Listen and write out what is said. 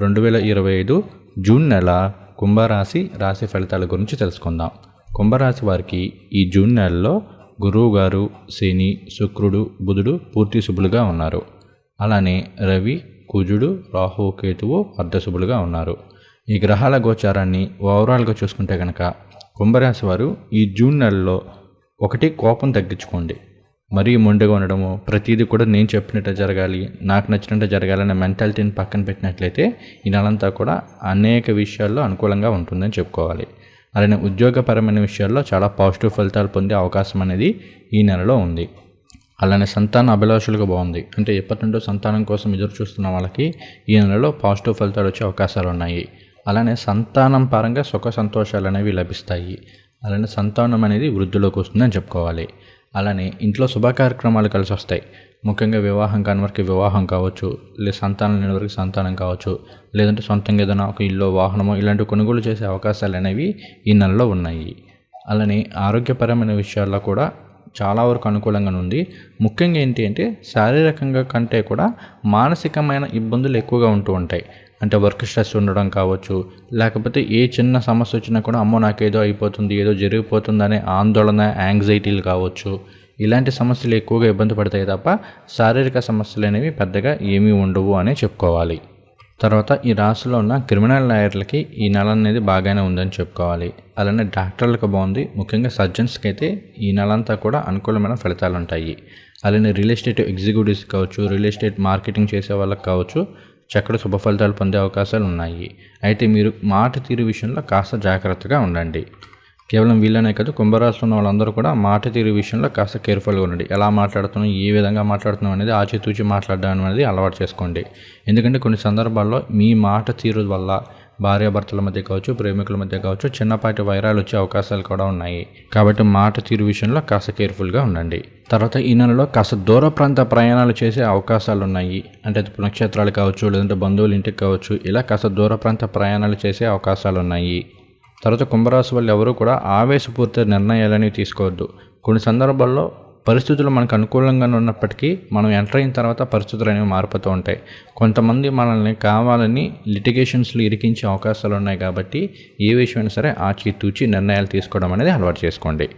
రెండు వేల ఇరవై ఐదు జూన్ నెల కుంభరాశి రాశి ఫలితాల గురించి తెలుసుకుందాం. కుంభరాశి వారికి ఈ జూన్ నెలలో గురువు గారు శని శుక్రుడు బుధుడు పూర్తి శుభులుగా ఉన్నారు. అలానే రవి కుజుడు రాహు కేతువు అర్ధశుభులుగా ఉన్నారు. ఈ గ్రహాల గోచారాన్ని ఓవరాల్గా చూసుకుంటే కనుక కుంభరాశి వారు ఈ జూన్ నెలలో ఒకటి కోపం తగ్గించుకోండి. మరీ మొండిగా ఉండడము ప్రతిదీ కూడా నేను చెప్పినట్టు జరగాలి నాకు నచ్చినట్టు జరగాలనే మెంటాలిటీని పక్కన పెట్టినట్లయితే ఈ నెలంతా కూడా అనేక విషయాల్లో అనుకూలంగా ఉంటుందని చెప్పుకోవాలి. అలానే ఉద్యోగపరమైన విషయాల్లో చాలా పాజిటివ్ ఫలితాలు పొందే అవకాశం అనేది ఈ నెలలో ఉంది. అలానే సంతాన అభిలాషులుగా బాగుంది. అంటే ఎప్పటి నుండో సంతానం కోసం ఎదురు చూస్తున్న వాళ్ళకి ఈ నెలలో పాజిటివ్ ఫలితాలు వచ్చే అవకాశాలు ఉన్నాయి. అలానే సంతానం పరంగా సుఖ సంతోషాలు అనేవి లభిస్తాయి. అలానే సంతానం అనేది వృద్ధిలోకి వస్తుందని చెప్పుకోవాలి. అలానే ఇంట్లో శుభకార్యక్రమాలు కలిసి వస్తాయి. ముఖ్యంగా వివాహం కాని వారికి వివాహం కావచ్చు లేదా సంతానం లేని వారికి సంతానం కావచ్చు లేదంటే సొంతంగా ఏదైనా ఒక ఇల్లు వాహనమో ఇలాంటి కొనుగోలు చేసే అవకాశాలు అనేవి ఈ నెలలో ఉన్నాయి. అలానే ఆరోగ్యపరమైన విషయాల్లో కూడా చాలా వరకు అనుకూలంగా ఉంది. ముఖ్యంగా ఏంటి అంటే శారీరకంగా కంటే కూడా మానసికమైన ఇబ్బందులు ఎక్కువగా ఉంటూ ఉంటాయి. అంటే వర్క్ స్ట్రెస్ ఉండడం కావచ్చు లేకపోతే ఏ చిన్న సమస్య వచ్చినా కూడా అమ్మో నాకేదో అయిపోతుంది ఏదో జరిగిపోతుందనే ఆందోళన యాంగ్జైటీలు కావచ్చు. ఇలాంటి సమస్యలు ఎక్కువగా ఇబ్బంది పడతాయి తప్ప శారీరక సమస్యలు అనేవి పెద్దగా ఏమీ ఉండవు అనే చెప్పుకోవాలి. తర్వాత ఈ రాశిలో ఉన్న క్రిమినల్ లాయర్లకి ఈ నెల అనేది బాగానే ఉందని చెప్పుకోవాలి. అలానే డాక్టర్లకు బాగుంది. ముఖ్యంగా సర్జన్స్కి అయితే ఈ నెల అంతా కూడా అనుకూలమైన ఫలితాలు ఉంటాయి అలానే రియల్ ఎస్టేట్ ఎగ్జిక్యూటివ్స్ కావచ్చు రియల్ ఎస్టేట్ మార్కెటింగ్ చేసే వాళ్ళకి కావచ్చు చక్కటి శుభ ఫలితాలు పొందే అవకాశాలు ఉన్నాయి అయితే మీరు మాట తీరు విషయంలో కాస్త జాగ్రత్తగా ఉండండి. కేవలం వీళ్ళనే కాదు కుంభరాశిలో ఉన్న వాళ్ళందరూ కూడా మాట తీరు విషయంలో కాస్త కేర్ఫుల్గా ఉండండి. ఎలా మాట్లాడుతున్నాం ఏ విధంగా మాట్లాడుతున్నాం అనేది ఆచితూచి మాట్లాడడం అనేది అలవాటు చేసుకోండి. ఎందుకంటే కొన్ని సందర్భాల్లో మీ మాట తీరు వల్ల భార్యాభర్తల మధ్య కావచ్చు ప్రేమికుల మధ్య కావచ్చు చిన్నపాటి వైరాలు వచ్చే అవకాశాలు కూడా ఉన్నాయి. కాబట్టి మాట తీరు విషయంలో కాస్త కేర్ఫుల్గా ఉండండి. తర్వాత ఈ నెలలో కాస్త దూర ప్రాంత ప్రయాణాలు చేసే అవకాశాలు ఉన్నాయి. అంటే అది కావచ్చు లేదంటే బంధువుల ఇంటికి కావచ్చు ఇలా కాస్త దూర ప్రాంత ప్రయాణాలు చేసే అవకాశాలు ఉన్నాయి. తర్వాత కుంభరాశి వాళ్ళు ఎవరు కూడా ఆవేశపూరిత నిర్ణయాలని తీసుకోవద్దు. కొన్ని సందర్భాల్లో పరిస్థితులు మనకు అనుకూలంగా ఉన్నప్పటికీ మనం ఎంటర్ అయిన తర్వాత పరిస్థితులు అనేవి మారిపోతూ ఉంటాయి. కొంతమంది మనల్ని కావాలని లిటిగేషన్స్లో ఇరికించే అవకాశాలు ఉన్నాయి కాబట్టి ఏ విషయమైనా సరే ఆచితూచి నిర్ణయాలు తీసుకోవడం అనేది అలవాటు చేసుకోండి.